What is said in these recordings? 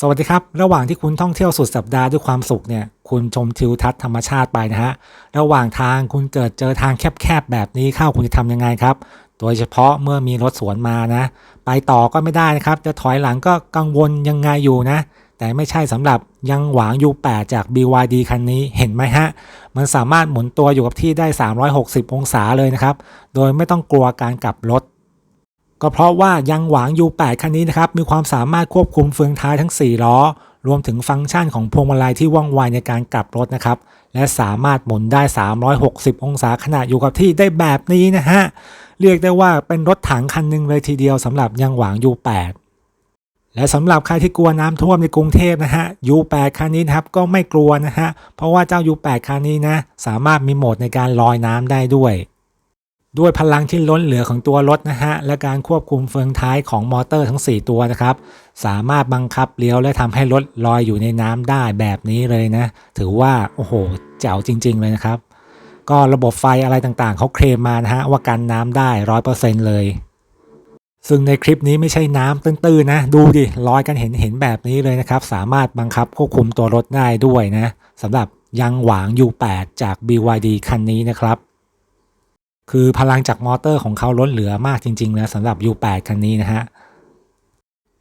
สวัสดีครับ ระหว่างที่คุณท่องเที่ยวสุดสัปดาห์ด้วยความสุขเนี่ย คุณชมทิวทัศน์ธรรมชาติไปนะฮะ ระหว่างทางคุณเกิดเจอทางแคบๆแบบนี้เข้าคุณจะทำยังไงครับ โดยเฉพาะเมื่อมีรถสวนมานะ ไปต่อก็ไม่ได้นะครับ จะถอยหลังก็กังวลยังไงอยู่นะ แต่ไม่ใช่สำหรับยังหวาง U8 จาก BYD คันนี้เห็นไหมฮะ มันสามารถหมุนตัวอยู่กับที่ได้ 360 องศาเลยนะครับ โดยไม่ต้องกลัวการกลับรถ ก็เพราะว่ายังหวาง U8 คันนี้นะครับมีความสามารถควบคุมเฟืองท้ายทั้ง 4 ล้อ รวมถึงฟังก์ชันของพวงมาลัยที่ว่องไวในการกลับรถนะครับ และสามารถหมุนได้ 360 องศาขณะอยู่กับที่ได้แบบนี้นะฮะ เรียกได้ว่าเป็นรถถังคันหนึ่งเลยทีเดียวสำหรับยังหวาง U8 และสำหรับใครที่กลัวน้ำท่วมในกรุงเทพนะฮะ U8 คันนี้นะครับก็ไม่กลัวนะฮะเพราะว่าเจ้า U8 คันนี้นะสามารถมีโหมดในการลอยน้ำได้ด้วย ด้วยพลังที่ล้นเหลือของตัวรถนะฮะ และการควบคุมเฟืองท้ายของมอเตอร์ทั้ง 4 ตัวนะครับ สามารถบังคับเลี้ยวและทำให้รถลอยอยู่ในน้ำได้แบบนี้เลยนะ ถือว่า โอ้โหแจ๋วจริง ๆ เลยนะครับ ก็ระบบไฟอะไรต่างๆ เขาเคลมมานะฮะ ว่ากันน้ำได้ร้อยเปอร์เซ็นต์เลย ซึ่งในคลิปนี้ไม่ใช่น้ำตื้นๆนะ ดูดิลอยกันเห็นเห็นแบบนี้เลยนะครับ สามารถบังคับควบคุมตัวรถได้ด้วยนะสำหรับยังหวาง U8 จาก BYD คันนี้นะครับ คือพลังจากมอเตอร์ของเขาล้นเหลือมากจริงๆนะสำหรับ U8 คันนี้นะฮะ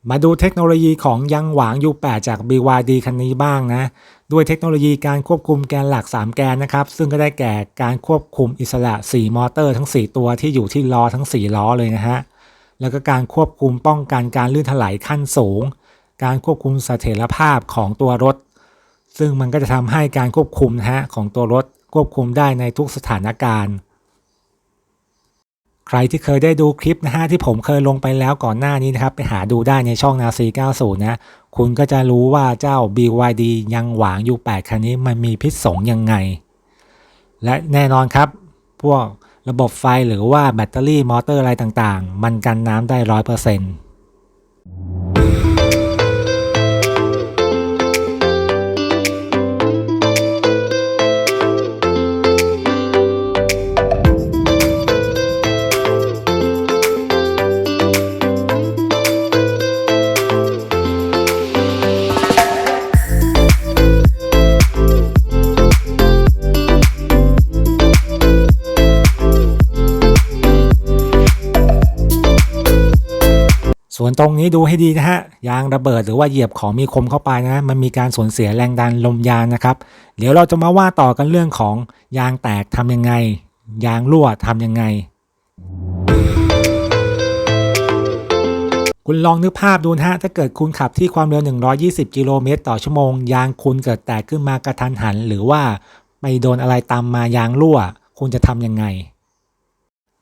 มาดูเทคโนโลยีของยังหวาง U8 จาก BYD คันนี้บ้างนะ ด้วยเทคโนโลยีการควบคุมแกนหลัก 3 แกนนะครับ ซึ่งก็ได้แก่การควบคุมอิสระ 4 มอเตอร์ทั้ง 4 ตัวที่อยู่ที่ล้อทั้ง 4 ล้อเลยนะฮะ แล้วก็การควบคุมป้องกันการลื่นถลายขั้นสูง การควบคุมเสถียรภาพของตัวรถ ซึ่งมันก็จะทำให้การควบคุมนะฮะของตัวรถควบคุมได้ในทุกสถานการณ์ ใครที่เคยได้ดูคลิปนะฮะที่ผมเคยลงไปแล้วก่อนหน้านี้นะครับ ไปหาดูได้ในช่องนาซี90 นะ คุณก็จะรู้ว่าเจ้า BYD ยังหวางอยู่8คันนี้มันมีพิษสงยังไง และแน่นอนครับ พวกระบบไฟหรือว่าแบตเตอรี่มอเตอร์อะไรต่างๆ มันกันน้ำได้ร้อยเปอร์เซ็นต์ ส่วนตรงนี้ดูให้ดีนะฮะยางระเบิดหรือว่าเหยียบของมีคมเข้าไปนะมันมีการสูญเสียแรงดันลมยางนะครับ เดี๋ยวเราจะมาว่าต่อกันเรื่องของยางแตกทำยังไง ยางรั่วทำยังไง คุณลองนึกภาพดูนะฮะถ้าเกิดคุณขับที่ความเร็ว 120 กิโลเมตรต่อชั่วโมง ยางคุณเกิดแตกขึ้นมากระทันหัน หรือว่าไปโดนอะไรตามมายางรั่ว คุณจะทำยังไง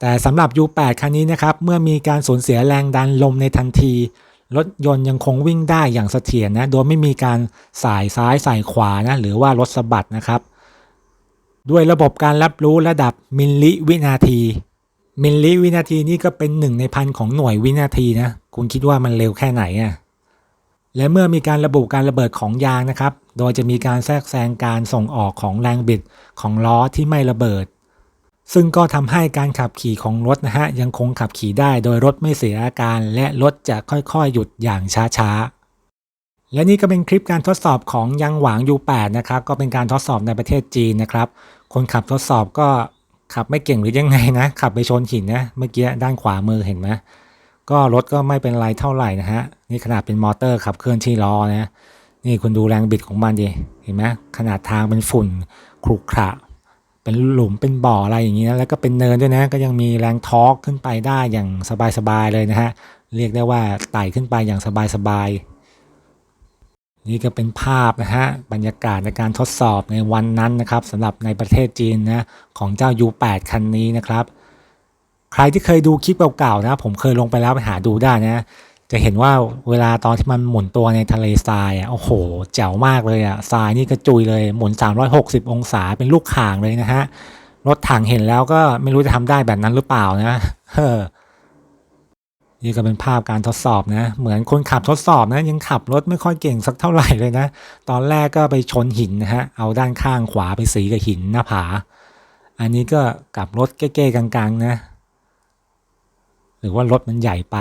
แต่สำหรับ U8 คันนี้นะครับ เมื่อมีการสูญเสียแรงดันลมในทันที รถยนต์ยังคงวิ่งได้อย่างเสถียรนะ โดยไม่มีการสายซ้ายสายขวานะ หรือว่ารถสะบัดนะครับ ด้วยระบบการรับรู้ระดับมิลลิวินาที มิลลิวินาทีนี่ก็เป็นหนึ่งในพันของหน่วยวินาทีนะ คุณคิดว่ามันเร็วแค่ไหนอะ่ะและเมื่อมีการระบุการระเบิดของยางนะครับ โดยจะมีการแทรกแซงการส่งออกของแรงบิดของล้อที่ไม่ระเบิด ซึ่งก็ทำให้การขับขี่ของรถนะฮะยังคงขับขี่ได้โดยรถไม่เสียอาการ และรถจะค่อยๆ หยุดอย่างช้าๆ และนี่ก็เป็นคลิปการทดสอบของยังหวาง U8 นะครับก็เป็นการทดสอบในประเทศจีนนะครับ คนขับทดสอบก็ขับไม่เก่งหรือยังไงนะขับไปชนหินนะเมื่อกี้ด้านขวามือเห็นไหมก็รถก็ไม่เป็นไรเท่าไหร่นะฮะนี่ขนาดเป็นมอเตอร์ขับเคลื่อนที่ล้อนะนี่คุณดูแรงบิดของมันดิเห็นไหมขนาดทางเป็นฝุ่นขรุขระ เป็นหลุมเป็นบ่ออะไรอย่างนี้นะแล้วก็เป็นเนินด้วยนะก็ยังมีแรงทอร์กขึ้นไปได้อย่างสบายๆเลยนะฮะเรียกได้ว่าไต่ขึ้นไปอย่างสบายๆนี่ก็เป็นภาพนะฮะบรรยากาศในการทดสอบในวันนั้นนะครับสำหรับในประเทศจีนนะของเจ้า U8 คันนี้นะครับ ใครที่เคยดูคลิปเก่าๆนะ ผมเคยลงไปแล้วไปหาดูได้นะ จะเห็นว่าเวลาตอนที่มันหมุนตัวในทะเลทรายอะโอ้โหแจ๋วมากเลยอะทรายนี่กระจุยเลยหมุน 360 องศาเป็นลูกข่างเลยนะฮะรถถังเห็นแล้วก็ไม่รู้จะทำได้แบบนั้นหรือเปล่านะเฮ้อนี่ก็เป็นภาพการทดสอบนะ เหมือนคนขับทดสอบนะ ยังขับรถไม่ค่อยเก่งสักเท่าไหร่เลยนะ ตอนแรกก็ไปชนหินนะฮะ เอาด้านข้างขวาไปสีกับหินหน้าผา อันนี้ก็กลับรถเก้ๆกลางๆนะ หรือว่ารถมันใหญ่ไป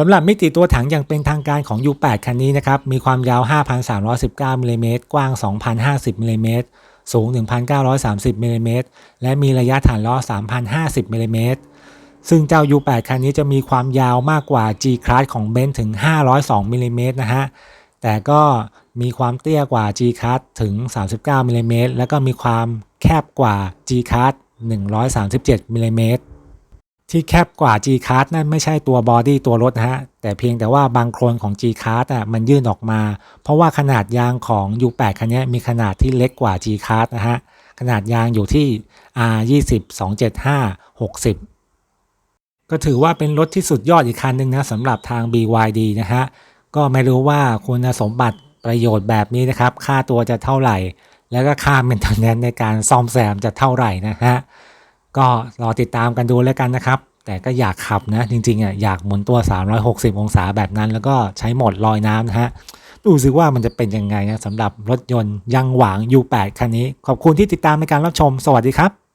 สำหรับมิติตัวถังอย่างเป็นทางการของ U8 คันนี้นะครับ มีความยาว 5,319มิลลิเมตรกว้าง 2,050มิลลิเมตรสูง 1,930มิลลิเมตรและมีระยะฐานล้อ 3,050มิลลิเมตรซึ่งเจ้า U8 คันนี้จะมีความยาวมากกว่า G-Class ของเบนซ์ถึง 502มิลลิเมตรนะฮะ แต่ก็มีความเตี้ยกว่า G-Class ถึง 39มิลลิเมตรแล้วก็มีความแคบกว่า G-Class 137มิลลิเมตร ที่แคบกว่า G-Card นั่นไม่ใช่ตัวบอดี้ตัวรถนะฮะ แต่เพียงแต่ว่าบางโครนของ G-Card อะมันยื่นออกมา เพราะว่าขนาดยางของ U8 คันนี้มีขนาดที่เล็กกว่า G-Card นะฮะ ขนาดยางอยู่ที่ R20 275 60 ก็ถือว่าเป็นรถที่สุดยอดอีกคันหนึ่งนะสำหรับทาง BYD นะฮะ ก็ไม่รู้ว่าคุณสมบัติประโยชน์แบบนี้นะครับ ค่าตัวจะเท่าไหร่ แล้วก็ค่าเมนเทนแนนในการซ่อมแซมจะเท่าไหร่นะฮะ ก็รอติดตามกันดูแล้วกันนะครับ แต่ก็อยากขับนะจริงๆอะอยากหมุนตัว 360 องศาแบบนั้น แล้วก็ใช้โหมดลอยน้ำนะฮะดูซิว่ามันจะเป็นยังไงนะสำหรับรถยนต์ยังหวาง U8 คันนี้ ขอบคุณที่ติดตามในการรับชม สวัสดีครับ